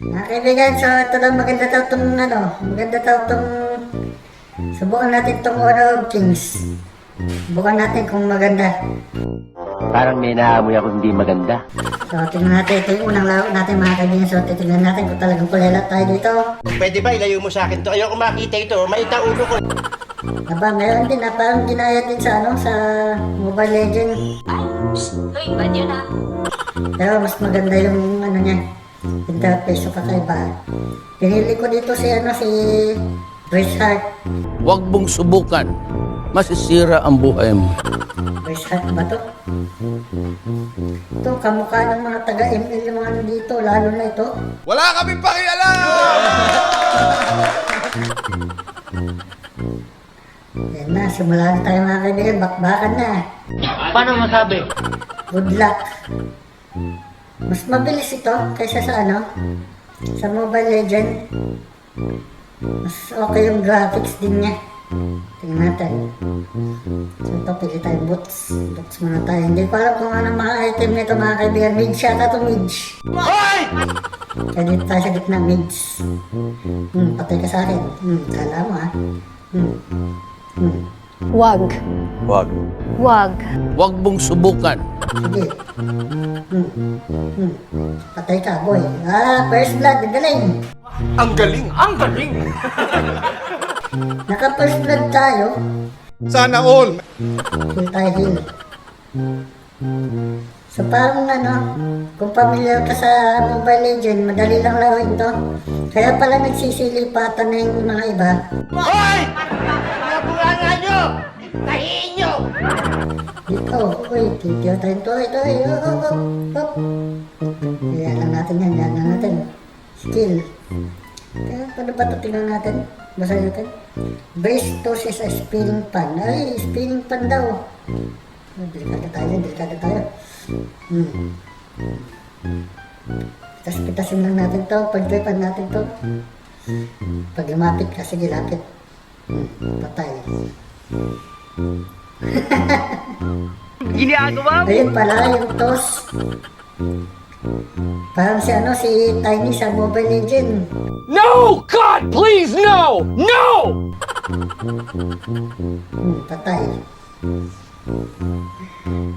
Mga kaibigan, so ito lang maganda daw itong ano, maganda daw itong subukan natin itong Honor of Kings. Subukan natin kung maganda. Parang may naamoy ako hindi maganda. So tingnan natin, ito yung unang laro natin mga kaibigan. So titignan natin kung talagang kulela tayo dito. Pwede ba ilayo mo sa akin to? Ayoko makita ito. Maita ulo ko. Aba, meron din na parang ginaya din sa ano, sa Mobile Legend. Hoy, bad yun ha. Pero mas maganda yung ano niya, interface so kakaiba. Pinili ko dito si ano, si Bryce Hart. Huwag mong subukan. Masisira ang buhay mo. Bryce Hart ba to? Ito, kamukha ng mga taga-ML yung mga ano dito, lalo na ito. Wala kaming pakialam! Yan na, simula na tayo mga kaibigan, bakbakan na. Paano masabi? Good luck. Mas mabilis ito kaysa sa ano, sa Mobile Legend. Mas okay yung graphics din niya. Tingnan natin. So ito, pili tayo boots. Boots muna tayo. Hindi ko alam kung anong mga item nito mga kaibigan. Mid shot to mid. Kaya dito tayo sa gitna, mids. Hmm, patay ka sa akin. Hmm, kala mo ha. Hmm. Hmm. Wag. Huwag. Wag. Huwag mong subukan. Sige. Hmm. Hmm. Patay ka, boy. Ah, first blood. Ang galing. Ang galing! Ang galing! Naka first blood tayo. Sana all! Heal tayo, heal. So parang ano, kung familiar ka sa Mobile Legend, madali lang laruin to. Kaya pala nagsisilipatan na yung mga iba. Hoy! Nabulanga nyo! Tahiin nyo! Dito, uy, titiyo tayo ito, ito, hop, hop, hop. Yan lang natin yan, yan lang natin. Skill. Kaya, paano ba ito tingnan natin? Basahin natin. Base toss is a spinning pan. Ay, spinning pan daw. Delikado tayo, delikado tayo. Hmm. Pitas-pitasin lang natin to, pagtripan natin to. Pag lumapit ka, sige, lapit. Patay. Ginagawa Ayun pala, yung toss. Parang si ano, si Tiny sa Mobile Legend. No! God, please, no! No! Hmm, patay.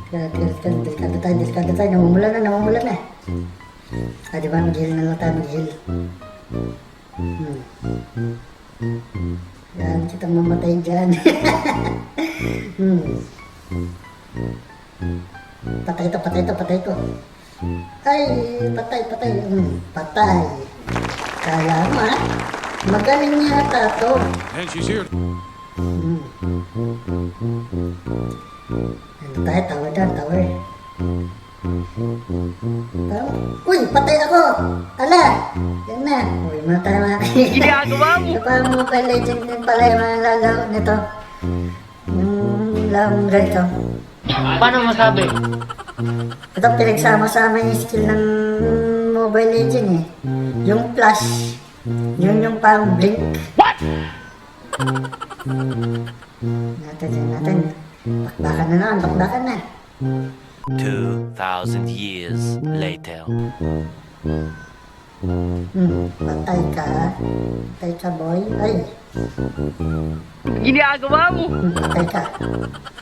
Delikado, delikado tayo, delikado tayo. Namumula na, namumula na. Ah, di ba, mag-heal na lang tayo, mag-heal. Hmm. Mamatay dyan. hmm. Patay to, patay to, patay to. Ay, patay, patay. Hmm, patay. Kala mo, ha? Magaling yata to. And she's here. Ano tayo? Tower down, tower. Tower. Uy, patay ako! Ala! Yan na. Uy, mga tayo mga kaibigan. Ginagawa mo! Ito pa Mobile Legend din pala yung mga lalaro nito. Yung larong ganito. Paano masabi? Ito pinagsama-sama yung skill ng Mobile Legend eh. Yung flash. Yun yung parang blink. What? Natin, natin. Bakbakan na naman, bakbakan na. 2,000 years later. Hmm, patay ka. Patay ka, boy. Ay, Ginagawa mo! hmm, patay ka.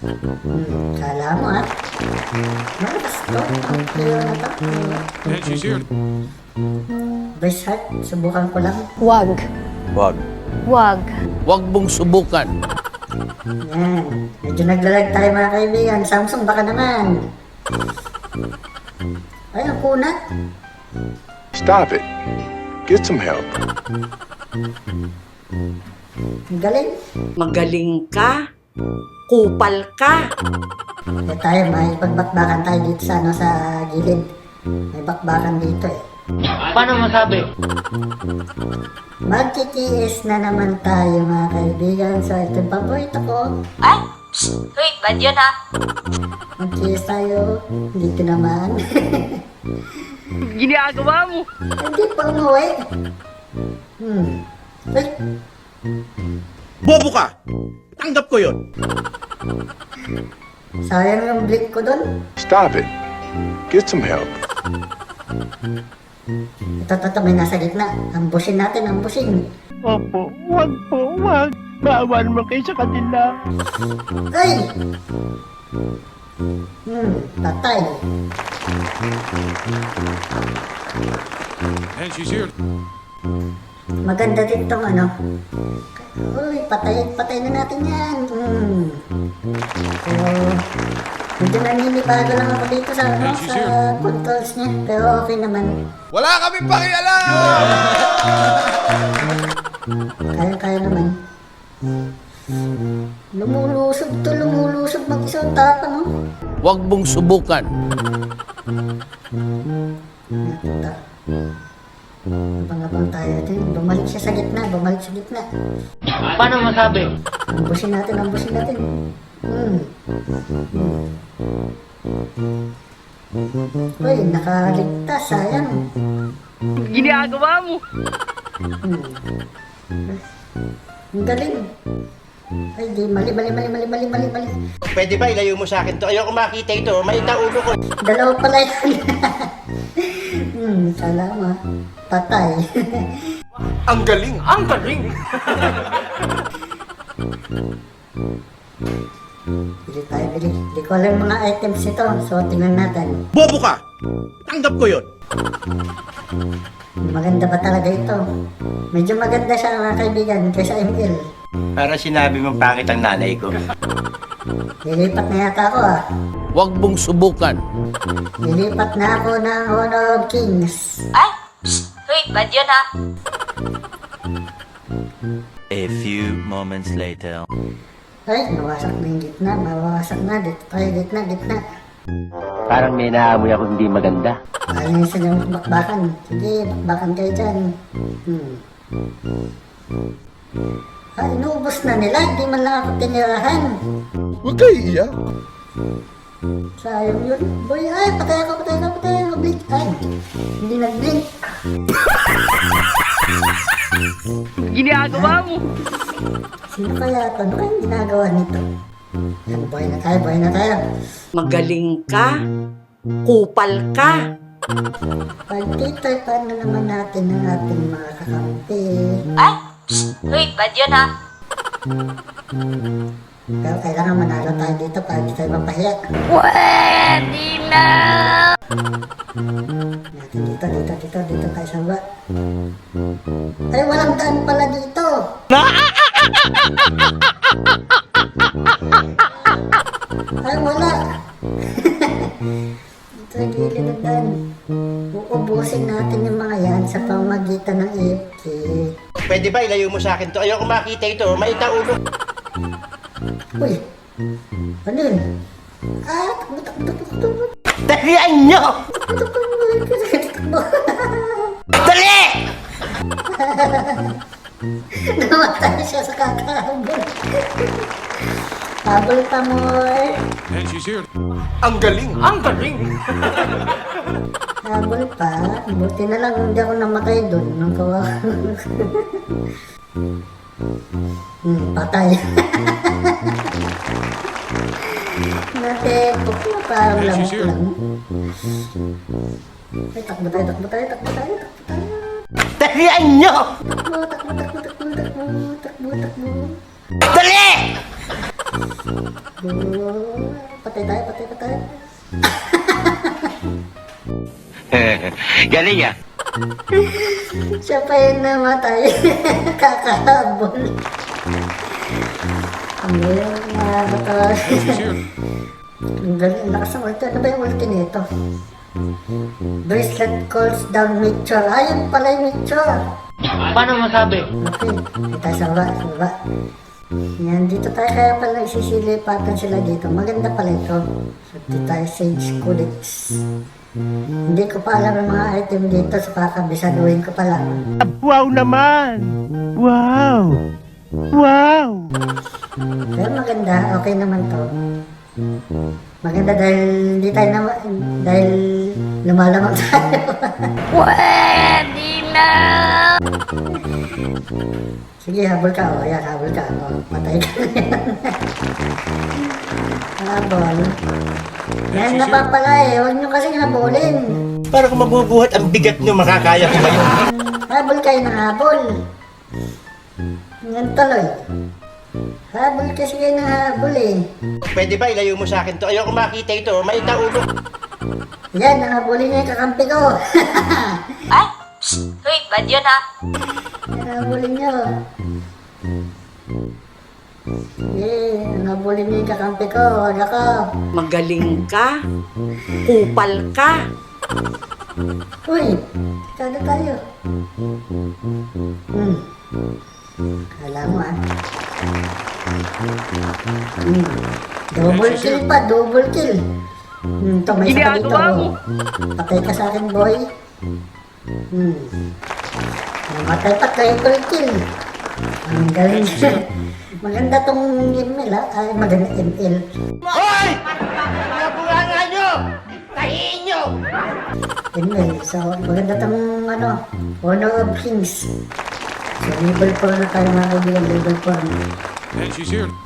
Hmm, kala mo ha. Malakas to. Ang player na to. And she's here. Bryce Hart, subukan ko lang. Wag. Huwag. Wag. Huwag mong subukan. Yan. Medyo naglalag tayo mga kaibigan. Samsung, baka naman. Ay, ang kunat. Stop it. Get some help. Ang galing. Magaling ka. Kupal ka. Eh tayo, may pagbakbakan tayo dito sa, ano, sa gilid. May bakbakan dito eh. Paano masabi? Magkikis na naman tayo mga kaibigan. So, ito yung paborito ko. Ay! Hoy, bad yun ha. Magkikis tayo. Dito naman. Ginagawa mo! Hindi pa umuwi. Hmm. Ay, Bobo ka! Tanggap ko yun! sayang yung blink ko doon. Stop it. Get some help. Ito, ito, ito, may nasa gitna. Ambusin natin, ambusin. Opo, wag po, wag. Maawa naman kayo sa kanila. Ay! Hmm, patay. And she's here. Maganda din tong ano. Uy, patay, patay na natin yan. Hmm. Pero, medyo naninibago lang ako dito sa, ano, sa controls niya. Pero okay naman. Wala kami pakialam! Kaya-kaya naman. Lumulusob to, lumulusob mag-isa ang tapang, oh. Huwag mong subukan. Ito. Abang-abang tayo din. Bumalik siya sa gitna, bumalik sa gitna. Paano masabi? Ambusin natin, ambusin natin. Hmm. Uy, nakaligtas, sayang. Ginagawa mo. Ang galing. Ay, di, mali, mali, mali, mali, mali, mali, mali. Pwede ba ilayo mo sa akin to? Ayoko makita ito. Maita ulo ko. Dalawa pala yan. hmm, salama. Patay. Ang galing! Ang galing! bili tayo, bili. Hindi ko alam mga items nito. So, tingnan natin. Bobo ka! Tanggap ko yun. Maganda ba talaga ito? Medyo maganda siya mga kaibigan kaysa ML. Para sinabi mong pangit ang nanay ko. Lilipat na yata ako ah. Huwag mong subukan. Lilipat na ako ng Honor of Kings. Ay! Psst! Hoy, bad yun ha? A few moments later. Ay, nawasak na yung gitna. Mawasak na. Dito tayo, gitna, gitna. Parang may naamoy ako hindi maganda. Alinisan yung bakbakan. Sige, bakbakan kayo dyan. Hmm. Ah, inuubos na nila. Hindi man lang ako tinirahan. Huwag kayo iiyak. Sayang yun. Boy, ay, patay ako, patay ako, patay ako. Blink. Ay, hindi nag-blink. Ginagawa mo. Sino kaya ito? Ano kayang ginagawa nito? Yan, buhay na tayo, buhay na tayo. Magaling ka. Kupal ka. Pag-titoy, paano naman natin ang ating mga kakampi? Ay! Psst! Hoy, bad yun ha? Pero kailangan manalo tayo dito para hindi tayo mapahiya. Pwede na! Natin dito, dito, dito, dito tayo sa baba. Ay, walang daan pala dito. Ay, wala. dito sa gilid ng. Uubusin natin yung mga yan sa pamagitan ng AFK. Pwede ba ilayo mo sa akin to? Ayoko makita ito. Maita ulo. Uy, ano yun? Ah, takbo, takbo, takbo, takbo. Dalian nyo! Dali! Namatay siya sa kakahabol. Habol pa mo eh. And she's here. Ang galing! Ang galing! Habol pa. Buti na lang hindi ako namatay doon nung kawa. hmm, patay. Natekok na parang lamok lang. Ay, takbo tayo, takbo tayo, takbo tayo, takbo tayo. Dalian nyo! Takbo, takbo, takbo, takbo, takbo, takbo, takbo. Dali! Patay tayo, patay, patay. Galing ah. Siya pa yung namatay. Kakahabol. Ano yung nakakatawa? Ang galing, ang lakas ng ulti. Ano ba yung ulti nito? Bracelet calls down Mitchell. Ayun pala yung Mitchell. Paano masabi? Okay, kita sa baba, sa baba. Yan, dito tayo kaya pala isisilipatan sila dito. Maganda pala ito. So, dito tayo Sage Codex. Hindi ko pa alam yung mga item dito sa pakabisaduhin ko pala. Wow naman! Wow! Wow! Pero maganda, okay naman to. Maganda dahil hindi tayo na, dahil lumalamang tayo. Pwede na! Sige, habol ka. O, yan, habol ka. O, patay ka na yan. habol. Yan na pa pala eh. Huwag nyo kasing habulin. Para kung mabubuhat ang bigat nyo, makakaya ko ngayon. Habol kayo ng habol. Yan tuloy. Habol kasi kayo ng habol eh. Pwede ba ilayo mo sa akin to? Ayoko makita ito, maita ulo. Yan, nahabulin niya yung kakampi ko. Ay, psst, hoy, bad yun ha. nahabulin niyo. Eh, nahabulin niyo yung kakampi ko. Wag ako. Magaling ka. Kupal ka. Uy, kada tayo. Hmm. Kala mo ah. Hmm. Double kill pa, double kill. Hmm, to may isa pa dito. oh. Patay ka sa akin, boy. Hmm. Namatay pa, triple kill. Ang galing Maganda tong ML ah. Ay, maganda ML. Hoy! Mga bunganga nyo! Tahiin nyo! ML. So, maganda tong ano, Honor of Kings. Level 4 na tayo mga kaibigan, level 4. And she's here.